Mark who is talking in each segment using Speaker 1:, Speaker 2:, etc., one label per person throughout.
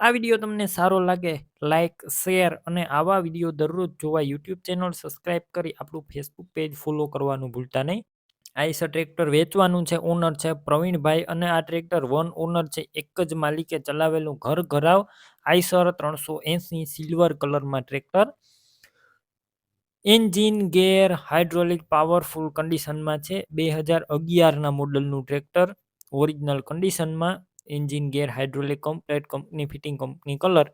Speaker 1: આ વીડિયો તમને સારો લાગે લાઇક શેર અને આવા વીડિયો દરરોજ જોવા યુટ્યુબ ચેનલ સબસ્ક્રાઇબ કરી આપણું ફેસબુક પેજ ફોલો કરવાનું ભૂલતા નહીં. આઈસર ટ્રેક્ટર વેચવાનું છે ઓનર છે, પ્રવીણભાઈ અને આ ટ્રેક્ટર વન ઓનર છે, એક જ માલિકે ચલાવેલું ઘર ઘરાવ આઈસર ત્રણસો એંસી સિલ્વર કલરમાં tractor engine gear hydraulic powerful કન્ડિશનમાં છે, બે હજાર અગિયારના મોડલનું ટ્રેક્ટર ઓરિજિનલ કન્ડિશનમાં engine gear hydraulic complete company fitting company colour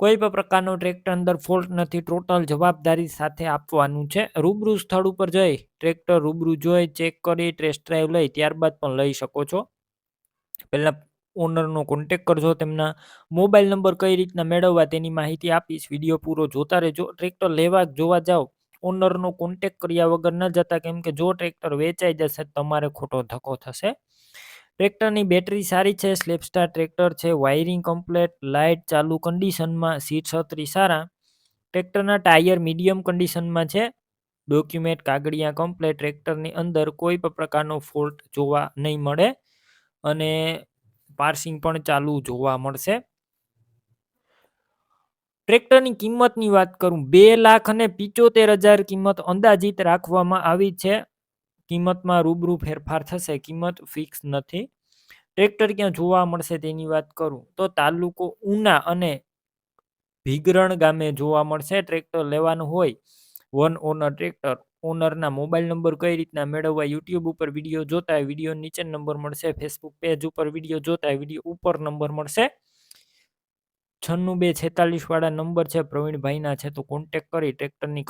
Speaker 1: કોઈ પણ પ્રકારનો ટ્રેક્ટર અંદર ફોલ્ટ નથી ટોટલ જવાબદારી સાથે આપવાનું છે. રૂબરૂ સ્થળ ઉપર જઈ ટ્રેક્ટર રૂબરૂ જોઈ ચેક કરી ટેસ્ટ ડ્રાઈવ લઈ, ત્યારબાદ પણ લઈ શકો છો. પહેલાં ઓનરનો કોન્ટેક કરજો, તેમના મોબાઈલ નંબર કઈ રીતના મેળવવા તેની માહિતી આપીશ. વીડિયો પૂરો જોતા રહેજો. ટ્રેક્ટર લેવા જોવા જાઓ ઓનરનો કોન્ટેક કર્યા વગર ન જતા, કેમ કે જો ટ્રેક્ટર વેચાઈ જશે, તમારે ખોટો ધક્કો થશે. ટ્રેક્ટરની બેટરી સારી છે સ્લેપસ્ટાર ટ્રેક્ટર છે, વાયરિંગ કમ્પ્લેટ, લાઇટ ચાલુ કન્ડિશનમાં, સીટ છત્રી સારા. ટ્રેક્ટરના ટાયર મીડિયમ કન્ડિશનમાં છે. ડોક્યુમેન્ટ કાગળિયા કમ્પ્લેટ, ટ્રેક્ટરની અંદર કોઈ પણ પ્રકારનો ફોલ્ટ જોવા નહીં મળે અને પાર્સિંગ પણ ચાલુ જોવા મળશે. ટ્રેક્ટરની કિંમતની વાત કરું, બે લાખ અને પિચોતેર હજાર કિંમત અંદાજિત રાખવામાં આવી છે. કિંમતમાં રૂબરૂ ફેરફાર થશે, કિંમત ફિક્સ નથી. ટ્રેક્ટર ક્યાં જોવા મળશે તેની વાત કરું તો તાલુકો ઉના અને ભીગરણ ગામે જોવા મળશે ટ્રેક્ટર લેવાનું હોય વન ઓનર ટ્રેક્ટર. ઓનરના મોબાઈલ નંબર કઈ રીતના મેળવવા, યુટ્યુબ ઉપર વીડિયો જોતા વીડિયો નીચે નંબર મળશે ફેસબુક પેજ ઉપર વીડિયો જોતા વીડિયો ઉપર નંબર મળશે. છન્નું બે છેતાલીસ વાળા નંબર છે, પ્રવીણભાઈના છે, તો કોન્ટેક કરી ટ્રેક્ટરની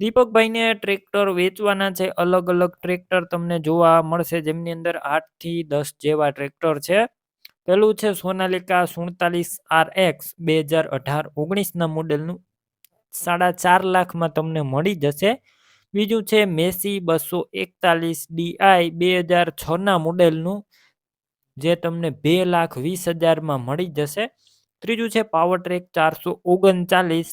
Speaker 1: દીપકભાઈને ટ્રેક્ટર વેચવાના છે. અલગ અલગ ટ્રેક્ટર તમને જોવા મળશે. જેમની અંદર આઠથી દસ જેવા ટ્રેક્ટર છે. પેલું છે સોનાલિકા સુડતાલીસ આર એક્સ બે હજાર અઢાર. ઓગણીસના મોડેલનું સાડા ચાર લાખમાં તમને મળી જશે. બીજું છે મેસી બસો એકતાલીસ ડીઆઈ બે હજાર છના મોડેલનું જે તમને બે લાખ વીસ હજારમાં મળી જશે. ત્રીજું છે પાવર ટ્રેક ચારસો ઓગણચાલીસ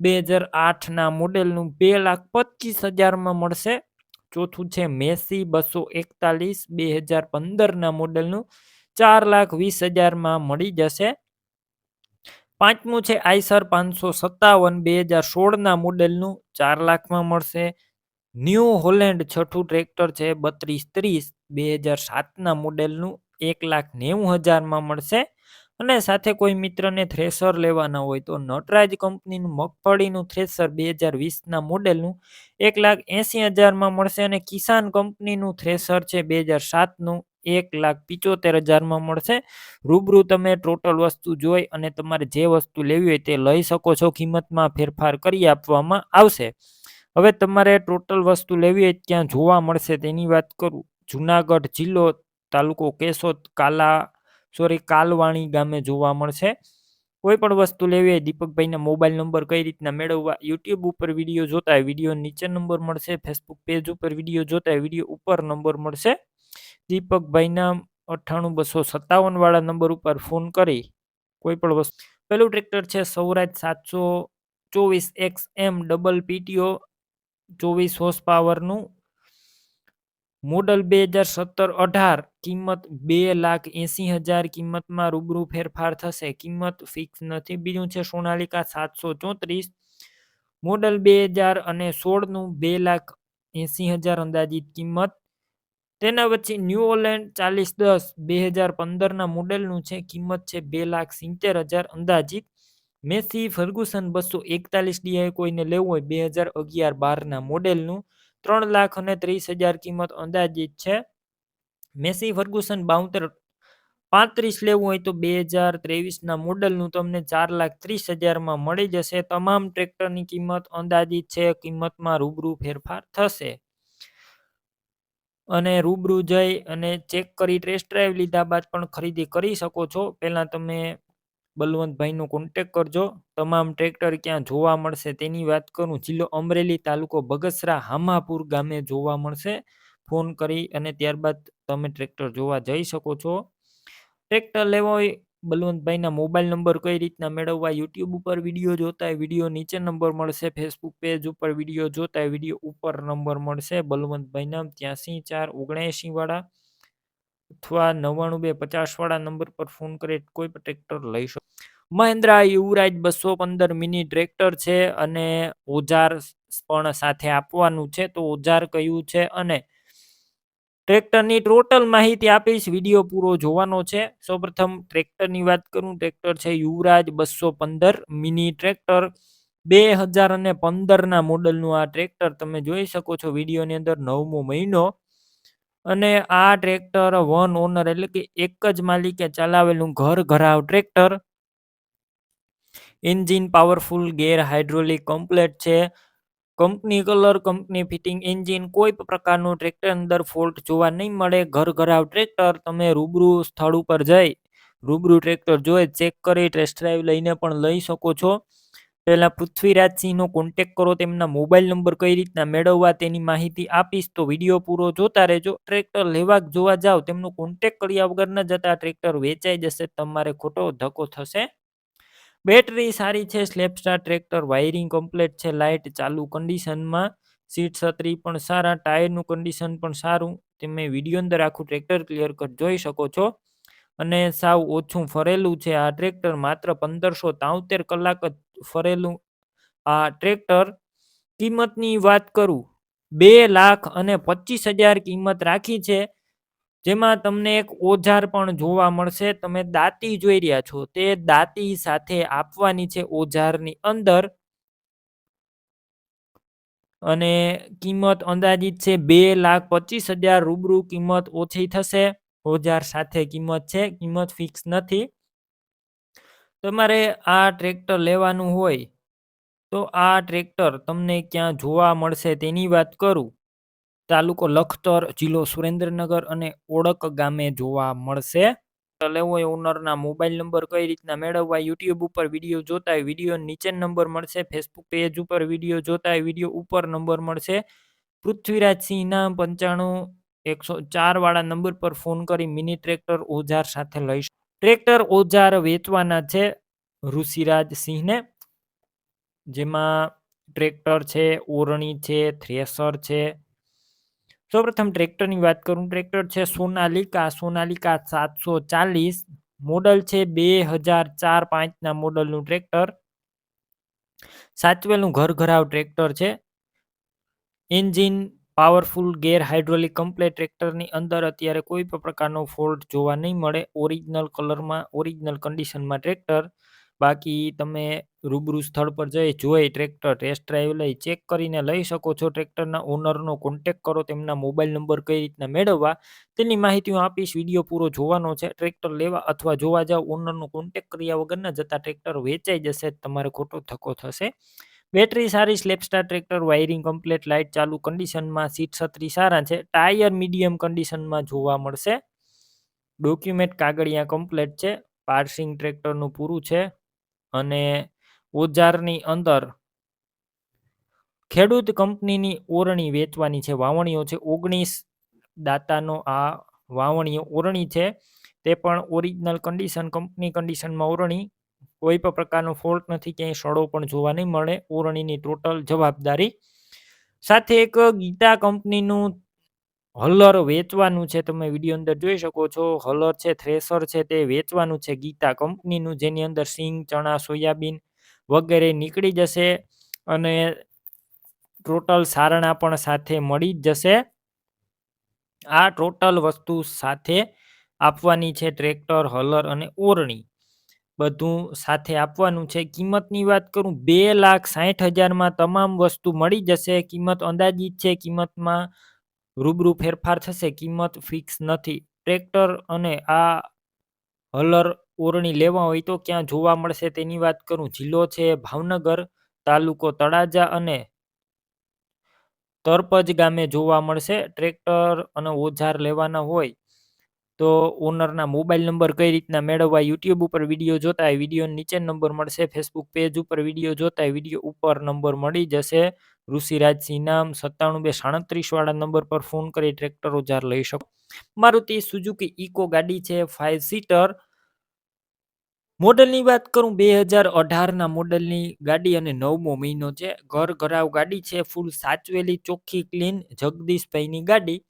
Speaker 1: બે હજાર આઠના મોડેલનું બે લાખ પચીસ હજારમાં મળશે. ચોથું છે મેસી, બસો એકતાલીસ, બે હજાર પંદરના મોડેલનું ચાર લાખ વીસ હજારમાં મળી જશે. પાંચમું છે આઈસર પાંચસો સત્તાવન, બે હજાર સોળના મોડેલનું ચાર લાખમાં મળશે. ન્યૂ હોલેન્ડ છઠ્ઠું ટ્રેક્ટર છે બત્રીસ ત્રીસ, બે હજાર સાતના મોડેલનું એક લાખ નેવું હજારમાં મળશે. અને સાથે કોઈ મિત્રને થ્રેસર લેવાના હોય તો નટરાજ કંપનીનું મગફળીનું થ્રેસર બે હજાર વીસના મોડેલનું એક લાખ એંસી હજારમાં મળશે અને કિસાન કંપનીનું થ્રેસર છે બે હજાર સાતનું એક લાખ પિચોતેર હજારમાં મળશે. રૂબરૂ તમે ટોટલ વસ્તુ જોઈ અને તમારે જે વસ્તુ લેવી હોય તે લઈ શકો છો. કિંમતમાં ફેરફાર કરી આપવામાં આવશે. હવે તમારે ટોટલ વસ્તુ લેવી હોય ત્યાં જોવા મળશે. તેની વાત કરું. જુનાગઢ જિલ્લો તાલુકો કેશોદ કાલા સોરી, કાલવાણી ગામે જોવા મળશે. કોઈ પણ વસ્તુ લેવી હોય, દીપકભાઈના મોબાઈલ નંબર કઈ રીતના મેળવવા, યુટ્યુબ ઉપર વીડિયો જોતા વીડિયો નીચે નંબર મળશે, ફેસબુક પેજ ઉપર વીડિયો જોતા વીડિયો ઉપર નંબર મળશે. દીપકભાઈના અઠ્ઠાણું બસો સત્તાવન વાળા નંબર ઉપર ફોન કરી. કોઈ પણ વસ્તુ. પેલું ટ્રેક્ટર છે સૌરાજ સાતસો ચોવીસ એક્સ એમ ડબલ પીટીઓ ચોવીસ હોર્સ પાવરનું મોડલ બે હજાર સત્તર અઢાર, કિંમત બે લાખ એંસી હજાર, કિંમતમાં રૂબરૂ ફેરફાર થશે. કિંમત ફિક્સ નથી, બીજું છે સોનાલિકા સાતસો ચોત્રીસ. મોડલ બે હજાર અને સોળનું બે લાખ એંસી હજાર અંદાજિત કિંમત. તેના વચ્ચે ન્યૂ ઓલેન્ડ ચાલીસ દસ, બે હજાર પંદરના મોડેલનું છે, કિંમત છે બે લાખ સિત્તેર હજાર અંદાજિત. મેસી ફર્ગુસન બસો એકતાલીસ ડીઆઈ કોઈને લેવું હોય, બે હજાર અગિયાર બારના મોડેલનું. ત્રણ લાખ અને ત્રીસ હજાર કિંમત અંદાજિત છે. મેસી ફર્ગુસન બાઉતેર પાંત્રીસ લેવું હોય તો બે હજાર ત્રેવીસના મોડલનું તમને ચાર લાખ ત્રીસ હજારમાં મળી જશે. તમામ ટ્રેક્ટરની કિંમત અંદાજિત છે. કિંમતમાં રૂબરૂ ફેરફાર થશે. અને રૂબરૂ જઈ અને ચેક કરી, ટેસ્ટ ડ્રાઈવ લીધા બાદ પણ ખરીદી કરી શકો છો. પહેલાં તમે બલવંતભાઈનો કોન્ટેક કરજો. તમામ ટ્રેક્ટર ક્યાં જોવા મળશે તેની વાત કરું. જિલ્લો અમરેલી તાલુકો બગસરા હામાપુર ગામે જોવા મળશે. ફોન કરી અને ત્યારબાદ તમે ટ્રેક્ટર જોવા જઈ શકો છો. ટ્રેક્ટર લેવા હોય બલવંતભાઈના મોબાઈલ નંબર કઈ રીતના મેળવવા યુટ્યુબ ઉપર વીડિયો જોતા હોય વીડિયો નીચે નંબર મળશે. ફેસબુક પેજ ઉપર વીડિયો જોતા વીડિયો ઉપર નંબર મળશે. બલવંતભાઈના ત્યાંસી ચાર ઓગણએંશી વાળા અથવા નવ્વાણું બે પચાસ વાળા નંબર પર ફોન કરી કોઈ પણ ટ્રેક્ટર લઈ શકો. મહિન્દ્રા યુવરાજ બસો પંદર મિની ટ્રેક્ટર છે અને ઓજાર પણ સાથે આપવાનું છે. તો ઓજાર કયું છે અને ટ્રેક્ટરની ટોટલ માહિતી આપીશ. વીડિયો પૂરો જોવાનો છે. સૌપ્રથમ ટ્રેક્ટરની વાત કરું. ટ્રેક્ટર છે યુવરાજ બસો પંદર મિની ટ્રેક્ટર. બે હજાર અને પંદરના મોડલનું આ ટ્રેક્ટર તમે જોઈ શકો છો. વિડીયોની અંદર નવમો મહિનો અને આ ટ્રેક્ટર વન ઓનર એટલે કે એક જ માલિકે ચલાવેલું ઘર ઘરાવ tractor. Engine powerful, gear hydraulic, complete છે. Company colour, company fitting, engine કોઈ પ્રકારનું ટ્રેક્ટર અંદર ફોલ્ટ જોવા નહીં મળે. ઘર ઘરાવ ટ્રેક્ટર, તમે રૂબરૂ સ્થળ ઉપર જઈ રૂબરૂ ટ્રેક્ટર જોઈ ચેક કરી, ટેસ્ટ ડ્રાઈવ લઈને પણ લઈ શકો છો. પહેલા પૃથ્વીરાજસિંહનો કોન્ટેક કરો, તેમના મોબાઈલ નંબર કઈ રીતના મેળવવા તેની માહિતી આપીશ, તો વીડિયો પૂરો જોતા રહેજો. ટ્રેક્ટર લેવા જોવા જાવ તેમનો કોન્ટેક કર્યા વગર ન જતા ટ્રેક્ટર વેચાઈ જશે, તમારે ખોટો ધક્કો થશે. બેટરી સારી છે self starter tractor wiring complete છે લાઇટ ચાલુ કન્ડિશનમાં સીટ છત્રી પણ સારા ટાયરનું કન્ડિશન પણ સારું. તમે વીડિયો અંદર આખું ટ્રેક્ટર ક્લિયર કટ જોઈ શકો છો. અને સાવ ઓછું ફરેલું છે, આ ટ્રેક્ટર માત્ર પંદરસો તાવતેર કલાક જ ફરેલું. આ ટ્રેક્ટર કિંમતની વાત કરું. બે લાખ અને પચીસ હજાર કિંમત રાખી છે. જેમાં તમને એક ઓજાર પણ જોવા મળશે. તમે દાંતી જોઈ રહ્યા છો. તે દાંતી સાથે આપવાની છે ઓજારની અંદર. અને કિંમત અંદાજિત છે બે લાખ પચીસ હજાર રૂબરૂ કિંમત ઓછી થશે. ઓજાર સાથે કિંમત છે. કિંમત ફિક્સ નથી. તમારે આ ટ્રેક્ટર લેવાનું હોય, તો આ ટ્રેક્ટર તમને ક્યાં જોવા મળશે તેની વાત કરું. તાલુકો લખતર, જિલ્લો સુરેન્દ્રનગર અને ઓળક ગામે જોવા મળશે. લેવો હોય ઓનરના મોબાઈલ નંબર કઈ રીતના મેળવવા, યુટ્યુબ ઉપર વીડિયો જોતા હોય, વીડિયો નીચે નંબર મળશે, ફેસબુક પેજ ઉપર વીડિયો જોતા હોય, વીડિયો ઉપર નંબર મળશે. પૃથ્વીરાજસિંહના પંચાણું એકસો ચાર વાળા નંબર પર ફોન કરી મિની ટ્રેક્ટર ઓજાર સાથે લઈ ટ્રેક્ટર ઓજાર વેચવાના છે ઋષિરાજ સિંહને. જેમાં ટ્રેક્ટર છે, ઓરણી છે, થ્રેસર છે. સૌપ્રથમ ટ્રેક્ટરની વાત કરું, ટ્રેક્ટર છે સોનાલિકા. સોનાલિકા સાતસો ચાલીસ. મોડલ છે બે હજાર ચાર પાંચના મોડલનું ટ્રેક્ટર. સાચવેલું ઘર ઘરાવ ટ્રેક્ટર છે. Engine powerful gear hydraulic complete ટ્રેક્ટરની અંદર અત્યારે કોઈ પણ પ્રકારનો ફોલ્ટ જોવા નહીં મળે. ઓરિજિનલ કલરમાં, ઓરિજિનલ કન્ડિશનમાં ટ્રેક્ટર. બાકી તમે રૂબરૂ સ્થળ પર જઈ જોઈ ટ્રેક્ટર ટેસ્ટ ડ્રાઈવ લઈ ચેક કરીને લઈ શકો છો. ટ્રેક્ટરના ઓનરનો કોન્ટેક કરો, તેમના મોબાઈલ નંબર કઈ રીતના મેળવવા, તેની માહિતી હું આપીશ. વીડિયો પૂરો જોવાનો છે. ટ્રેક્ટર લેવા અથવા જોવા જાવ, ઓનરનો કોન્ટેક કર્યા વગરના જતા ટ્રેક્ટર વેચાઈ જશે, તમારે ખોટો થકો થશે. બેટરી સારી, self starter tractor, wiring complete, light ચાલુ, કન્ડિશનમાં સીટ છત્રી સારા છે. ટાયર મીડિયમ કન્ડિશનમાં જોવા મળશે. ડોક્યુમેન્ટ કાગળિયા કમ્પ્લીટ છે. પાર્સિંગ ટ્રેક્ટરનું પૂરું છે. અને ઓજારની અંદર ખેડૂત કંપનીની ઓરણી વેચવાની છે. વાવણીઓ છે. ઓગણીસ દાતાનો આ વાવણીઓ ઓરણી છે. તે પણ ઓરિજિનલ કન્ડિશન, કંપની કન્ડિશનમાં ઓરણી કોઈ પણ પ્રકારનો ફોલ્ટ નથી, ક્યાંય સડો પણ જોવા નહીં મળે. ઓરણીની ટોટલ જવાબદારી સાથે એક ગીતા કંપનીનું હલર વેચવાનું છે. તમે વીડિયો અંદર જોઈ શકો છો. હલર છે, થ્રેસર છે, તે વેચવાનું છે ગીતા કંપનીનું, જેની અંદર સિંગ, ચણા, સોયાબીન વગેરે નીકળી જશે અને ટોટલ સારણા પણ સાથે મળી જ જશે. આ ટોટલ વસ્તુ સાથે આપવાની છે ટ્રેક્ટર, હલર અને ઓરણી. બધું સાથે આપવાનું છે. કિંમતની વાત કરું, બે લાખ સાઠ હજારમાં તમામ વસ્તુ મળી જશે. કિંમત અંદાજિત છે, કિંમતમાં રૂબરૂ ફેરફાર થશે. કિંમત ફિક્સ નથી. ટ્રેક્ટર અને આ હલર ઓરણી લેવા હોય તો ક્યાં જોવા મળશે તેની વાત કરું. જિલ્લો છે ભાવનગર, તાલુકો તળાજા અને તરપજ ગામે જોવા મળશે. ટ્રેક્ટર અને ઓજાર લેવાના હોય તો ઓનરના મોબાઈલ નંબર કઈ રીતના મેળવવા યુટ્યુબ ઉપર વીડિયો જોતા હોય વીડિયો નીચે નંબર મળશે. ફેસબુક પેજ ઉપર વીડિયો જોતા હોય વીડિયો ઉપર નંબર મળી જશે. ઋષિરાજસિંહ નામ સત્તાણું બે સાડત્રીસ વાળા નંબર પર ફોન કરી ટ્રેક્ટર ઓજાર લઈ શકો. મારુતિ સુઝુકી ઇકો ગાડી છે ફાઇવ સીટર મોડલની વાત કરું, બે હજાર અઢારના મોડલની ગાડી અને નવમો મહિનો છે. ઘર ઘરાવ ગાડી છે ફૂલ સાચવેલી ચોખ્ખી ક્લીન જગદીશભાઈની ગાડી.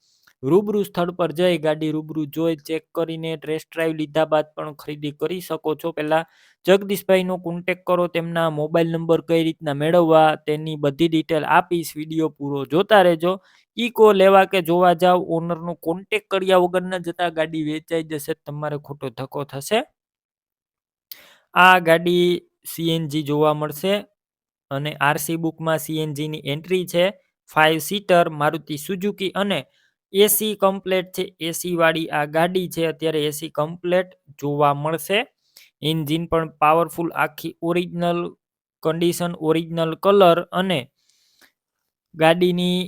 Speaker 1: રૂબરૂ સ્થળ પર જઈ ગાડી રૂબરૂ જોઈ ચેક કરીને ટેસ્ટ ડ્રાઈવ લીધા બાદ પણ ખરીદી કરી શકો છો. પહેલાં જગદીશભાઈનો કોન્ટેક કરો, તેમના મોબાઈલ નંબર કઈ રીતના મેળવવા તેની બધી ડિટેલ આપીશ. વીડિયો પૂરો જોતા રહેજો. ઈકો લેવા કે જોવા જાવ ઓનરનો કોન્ટેક કર્યા વગર ન જતા ગાડી વેચાઈ જશે, તમારે ખોટો ધક્કો થશે. આ ગાડી સીએનજી જોવા મળશે અને આરસી બુકમાં સીએનજીની એન્ટ્રી છે. ફાઇવ સીટર મારુતિ સુઝુકી અને એસી કમ્પ્લેટ છે એસી વાળી આ ગાડી છે, અત્યારે એસી કમ્પ્લેટ જોવા મળશે. એન્જિન પણ પાવરફુલ આખી ઓરિજિનલ કન્ડિશન ઓરિજિનલ કલર અને ગાડીની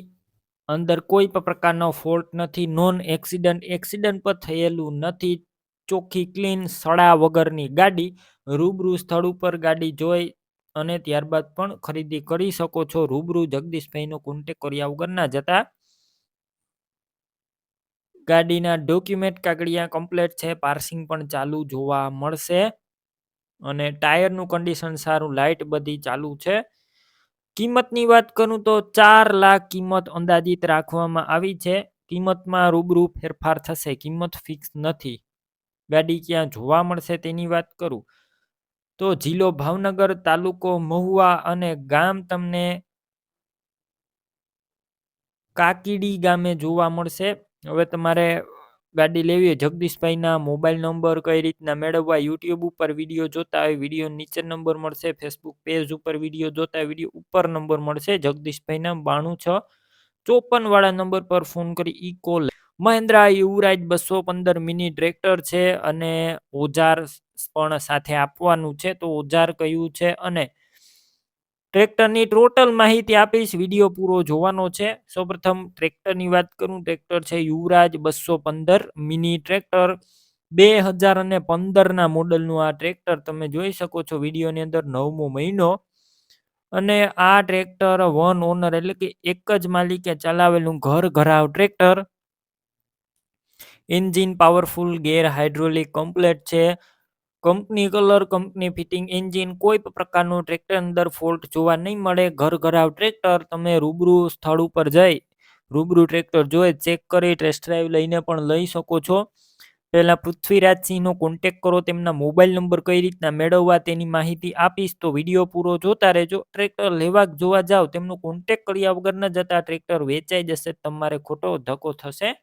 Speaker 1: અંદર કોઈ પણ પ્રકારનો ફોલ્ટ નથી નોન એક્સિડન્ટ એક્સિડન્ટ પર થયેલું નથી. ચોખ્ખી ક્લીન સડા વગરની ગાડી, રૂબરૂ સ્થળ ઉપર ગાડી જોઈ અને ત્યારબાદ પણ ખરીદી કરી શકો છો. રૂબરૂ જગદીશભાઈનો કોન્ટેક કર્યા વગરના જતા ગાડીના ડોક્યુમેન્ટ કાગળિયા કમ્પ્લેટ છે, પાર્સિંગ પણ ચાલુ જોવા મળશે. અને ટાયરનું કન્ડિશન સારું લાઇટ બધી ચાલુ છે. કિંમતની વાત કરું તો ચાર લાખ કિંમત અંદાજિત રાખવામાં આવી છે. કિંમતમાં રૂબરૂ ફેરફાર થશે, કિંમત ફિક્સ નથી. ગાડી ક્યાં જોવા મળશે તેની વાત કરું. તો જિલ્લો ભાવનગર તાલુકો મહુવા અને ગામ તમને કાકીડી ગામે જોવા મળશે. હવે તમારે ગાડી લેવી હોય જગદીશભાઈના મોબાઈલ નંબર કઈ રીતના મેળવવા, યુટ્યુબ ઉપર વીડિયો જોતા હોય, વીડિયો નીચે નંબર મળશે, ફેસબુક પેજ ઉપર વીડિયો જોતા હોય, વીડિયો ઉપર નંબર મળશે, જગદીશભાઈના બાણું છ ચોપન વાળા નંબર પર ફોન કરી ઈ કોલ મહેન્દ્રા, યુવરાજ બસો પંદર મિની ટ્રેક્ટર છે અને ઓજાર પણ સાથે આપવાનું છે, તો ઓજાર કયું છે અને ટ્રેક્ટરની ટોટલ માહિતી આપીશ, વીડિયો પૂરો જોવાનો છે. સૌપ્રથમ ટ્રેક્ટરની વાત કરું, ટ્રેક્ટર છે યુવરાજ બસો પંદર, મિની ટ્રેક્ટર બે હજાર અને પંદરના મોડલનું આ ટ્રેક્ટર તમે જોઈ શકો છો વિડીયોની અંદર નવમો મહિનો. અને આ ટ્રેક્ટર વન ઓનર એટલે કે એક જ માલિકે ચલાવેલું ઘર ઘરાવ tractor. Engine powerful gear hydraulic complete છે. Company colour, company fitting engine કોઈ પ્રકારનું ટ્રેક્ટર અંદર ફોલ્ટ જોવા નહીં મળે. ઘર ઘરાવ ટ્રેક્ટર, તમે રૂબરૂ સ્થળ ઉપર જઈ રૂબરૂ ટ્રેક્ટર જોઈ ચેક કરી, ટેસ્ટ ડ્રાઈવ લઈને પણ લઈ શકો છો. પહેલાં પૃથ્વીરાજસિંહનો કોન્ટેક કરો, તેમના મોબાઈલ નંબર કઈ રીતના મેળવવા તેની માહિતી આપીશ, તો વીડિયો પૂરો જોતા રહેજો. ટ્રેક્ટર લેવા જોવા જાવ, તેમનો કોન્ટેક કર્યા વગર ન જતા ટ્રેક્ટર વેચાઈ જશે, તમારે ખોટો ધક્કો થશે.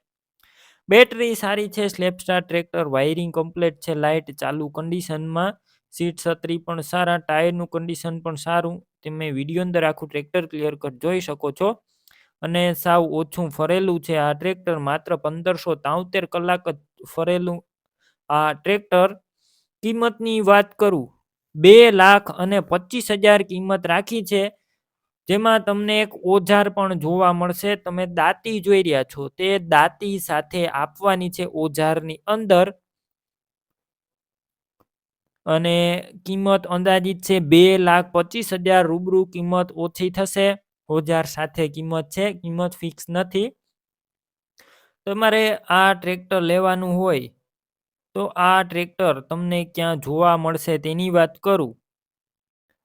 Speaker 1: બેટરી સારી છે self starter tractor, wiring complete છે, લાઇટ ચાલુ કન્ડિશનમાં સીટ છત્રી પણ સારા ટાયરનું કન્ડિશન પણ સારું. તમે વીડિયો અંદર આખું ટ્રેક્ટર ક્લિયર કટ જોઈ શકો છો. અને સાવ ઓછું ફરેલું છે, આ ટ્રેક્ટર માત્ર પંદરસો તાઉતેર કલાક જ ફરેલું. આ ટ્રેક્ટર કિંમતની વાત કરું, બે લાખ અને પચીસ હજાર કિંમત રાખી છે. જેમાં તમને એક ઓજાર પણ જોવા મળશે. તમે દાંતી જોઈ રહ્યા છો. તે દાંતી સાથે આપવાની છે ઓજારની અંદર. અને કિંમત અંદાજિત છે બે લાખ પચીસ હજાર. રૂબરૂ કિંમત ઓછી થશે. ઓજાર સાથે કિંમત છે. કિંમત ફિક્સ નથી. તમારે આ ટ્રેક્ટર લેવાનું હોય તો આ ટ્રેક્ટર તમને ક્યાં જોવા મળશે તેની વાત કરું.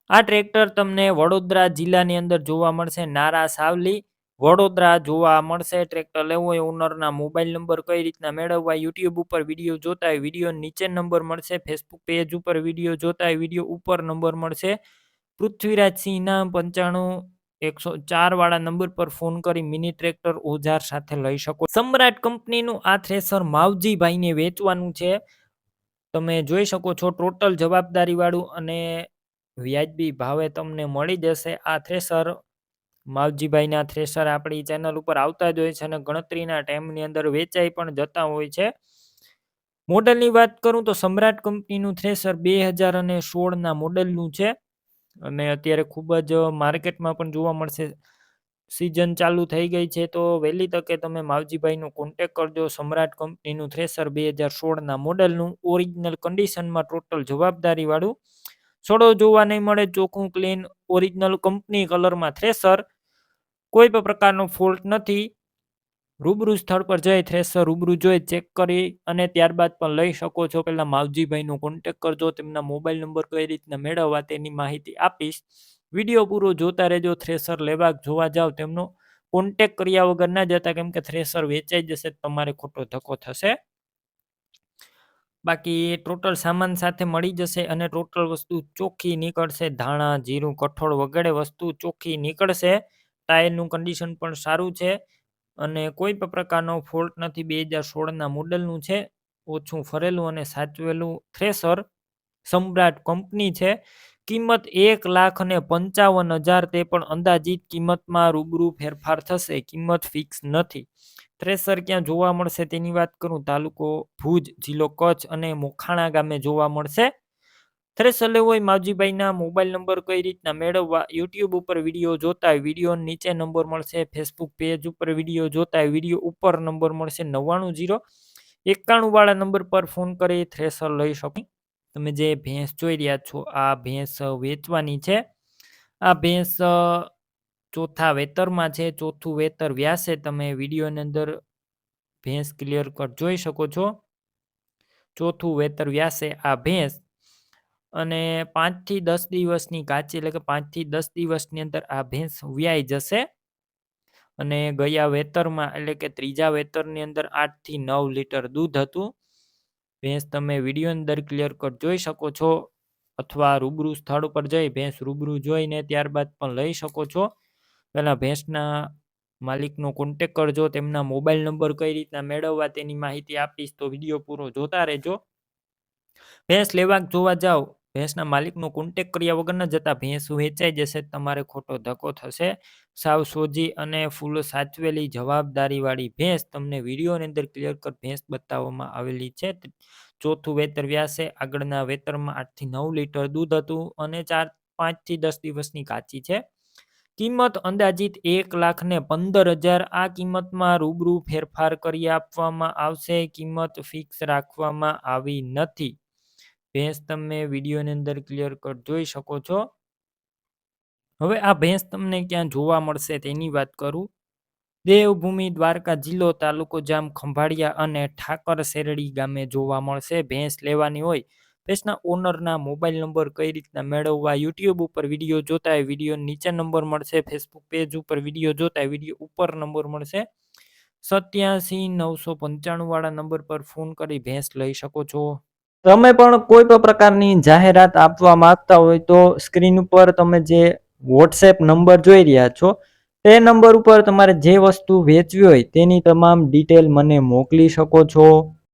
Speaker 1: આ ટ્રેક્ટર તમને વડોદરા જિલ્લાની અંદર જોવા મળશે. નારા સાવલી, વડોદરા જોવા મળશે. ટ્રેક્ટર લેવું હોય ઓનરના મોબાઈલ નંબર કઈ રીતના મેળવવા યુટ્યુબ ઉપર વીડિયો જોતા હોય વીડિયો નીચે નંબર મળશે. ફેસબુક પેજ ઉપર વીડિયો જોતા હોય વીડિયો ઉપર નંબર મળશે. પૃથ્વીરાજસિંહના પંચાણું, એકસો ચાર વાળા નંબર પર ફોન કરી મિની ટ્રેક્ટર ઓજાર સાથે લઈ શકો. સમ્રાટ કંપનીનું આ થ્રેસર માવજીભાઈને વેચવાનું છે. તમે જોઈ શકો છો ટોટલ જવાબદારી વાળું અને વ્યાજબી ભાવે તમને મળી જશે. આ થ્રેસર માવજીભાઈના થ્રેસર આપણી ચેનલ ઉપર આવતા જ હોય છે અને ગણતરીના ટાઈમની અંદર વેચાઈ પણ જતા હોય છે. મોડલની વાત કરું તો સમ્રાટ કંપનીનું થ્રેસર બે હજાર અને સોળના મોડલનું છે. અને અત્યારે ખૂબ જ માર્કેટમાં પણ જોવા મળશે. સિઝન ચાલુ થઈ ગઈ છે તો વહેલી તકે તમે માવજીભાઈનો કોન્ટેક કરજો. સમ્રાટ કંપનીનું થ્રેસર બે હજાર સોળના મોડલનું ઓરિજિનલ કન્ડિશનમાં ટોટલ જવાબદારીવાળું છોડો જોવા નહીં મળે, ચોખ્ખું ક્લીન ઓરિજિનલ કંપની કલરમાં થ્રેસર કોઈ પણ પ્રકારનો ફોલ્ટ નથી. રૂબરૂ સ્થળ પર જઈ થ્રેસર રૂબરૂ જોઈ ચેક કરી અને ત્યારબાદ પણ લઈ શકો છો. પહેલાં માવજીભાઈનો કોન્ટેક કરજો, તેમના મોબાઈલ નંબર કઈ રીતના મેળવવા તેની માહિતી આપીશ. વીડિયો પૂરો જોતા રહેજો થ્રેસર લેવા જોવા જાવ, તેમનો કોન્ટેક કર્યા વગર ના જતા, કેમ કે થ્રેસર વેચાઈ જશે, તમારે ખોટો ધક્કો થશે. બાકી ટોટલ સામાન સાથે મળી જશે અને ટોટલ વસ્તુ ચોખ્ખી નીકળશે. ધાણા, જીરું, કઠોળ વગેરે વસ્તુ ચોખ્ખી નીકળશે. ટાયરનું કન્ડિશન પણ સારું છે અને કોઈ પણ પ્રકારનો ફોલ્ટ નથી. બે હજાર સોળના મોડલનું છે. ઓછું ફરેલું અને સાચવેલું થ્રેસર સમ્રાટ કંપની છે. કિંમત એક લાખ અને પંચાવન હજાર, તે પણ અંદાજિત કિંમતમાં રૂબરૂ ફેરફાર થશે. કિંમત ફિક્સ નથી. થ્રેસર ક્યાં જોવા મળશે તેની વાત કરું? તાલુકો ભુજ, જિલ્લો કચ્છ અને મોખાણા ગામે જોવા મળશે. થ્રેસર લેવો હોય માવજીભાઈના મોબાઈલ નંબર કઈ રીતના મેળવવા? યુટ્યુબ ઉપર વીડિયો જોતા વીડિયો નીચે નંબર મળશે. ફેસબુક પેજ ઉપર વીડિયો જોતા વીડિયો ઉપર નંબર મળશે નવ્વાણું જીરો એકાણું વાળા નંબર પર ફોન કરી થ્રેસર લઈ શકો. તમે જે ભેંસ જોઈ રહ્યા છો, આ ભેંસ વેચવાની છે. આ ભેંસ ચોથા વેતરમાં છે, ચોથું વેતર વ્યાસે તમે વિડીયોની અંદર ભેંસ ક્લિયર કટ જોઈ શકો છો. ચોથું વેતર વ્યાસે આ ભેંસ અને પાંચથી દસ દિવસની કાચી, એટલે કે પાંચથી દસ દિવસની અંદર આ ભેંસ વ્યાઈ જશે. અને ગયા વેતરમાં, એટલે કે ત્રીજા વેતરની અંદર આઠથી નવ લીટર દૂધ હતું. ભેંસ તમે વીડિયો અંદર ક્લિયર કટ જોઈ શકો છો. અથવા રૂબરૂ સ્થળ ઉપર જઈ, ભેંસ રૂબરૂ જોઈને ત્યારબાદ પણ લઈ શકો છો. પહેલાં ભેંસના માલિકનો કોન્ટેક કરજો, તેમના મોબાઈલ નંબર કઈ રીતના મેળવવા તેની માહિતી આપીશ તો વીડિયો પૂરો જોતા રહેજો. ભેંસ લેવા જોવા જાઓ, ભેંસના માલિકનો કોન્ટેક કર્યા વગર ન જતા ભેંસ વેચાઈ જશે, તમારે ખોટો ધક્કો થશે. સાવ સોજી અને ફૂલ સાચવેલી જવાબદારીવાળી ભેંસ તમને વિડીયોની અંદર ક્લિયર કટ ભેંસ બતાવવામાં આવેલી છે. ચોથું વેતર વ્યાસે, આગળના વેતરમાં આઠથી નવ લીટર દૂધ હતું અને ચાર પાંચથી દસ દિવસની કાચી છે. કિંમત અંદાજિત એક લાખ ને પંદર હજાર આ કિંમતમાં રૂબરૂ ફેરફાર કરી આપવામાં આવશે. કિંમત ફિક્સ રાખવામાં આવી નથી. ભેંસ તમે વિડીયોની અંદર ક્લિયર કટ જોઈ શકો છો. હવે આ ભેંસ તમને ક્યાં જોવા મળશે તેની વાત કરું. દેવભૂમિ, દ્વારકા જિલ્લો, તાલુકો જામ, ખંભાળિયા અને ઠાકર શેરડી ગામે જોવા મળશે. ભેંસ લેવાની હોય ભેંસના ઓનરના મોબાઈલ નંબર કઈ રીતના મેળવવા, યુટ્યુબ ઉપર વીડિયો જોતા હોય વીડિયો નીચે નંબર મળશે, ફેસબુક પેજ ઉપર વીડિયો જોતા હોય વીડિયો ઉપર નંબર મળશે. સત્યાસી નવસો પંચાણું વાળા નંબર પર ફોન કરી ભેંસ લઈ શકો છો. તમે પણ કોઈ પણ પ્રકારની જાહેરાત આપવા માંગતા હોય તો સ્ક્રીન ઉપર તમે જે વોટ્સએપ નંબર જોઈ રહ્યા છો, તે નંબર ઉપર તમારે જે વસ્તુ વેચવી હોય તેની તમામ ડિટેલ મને મોકલી શકો છો.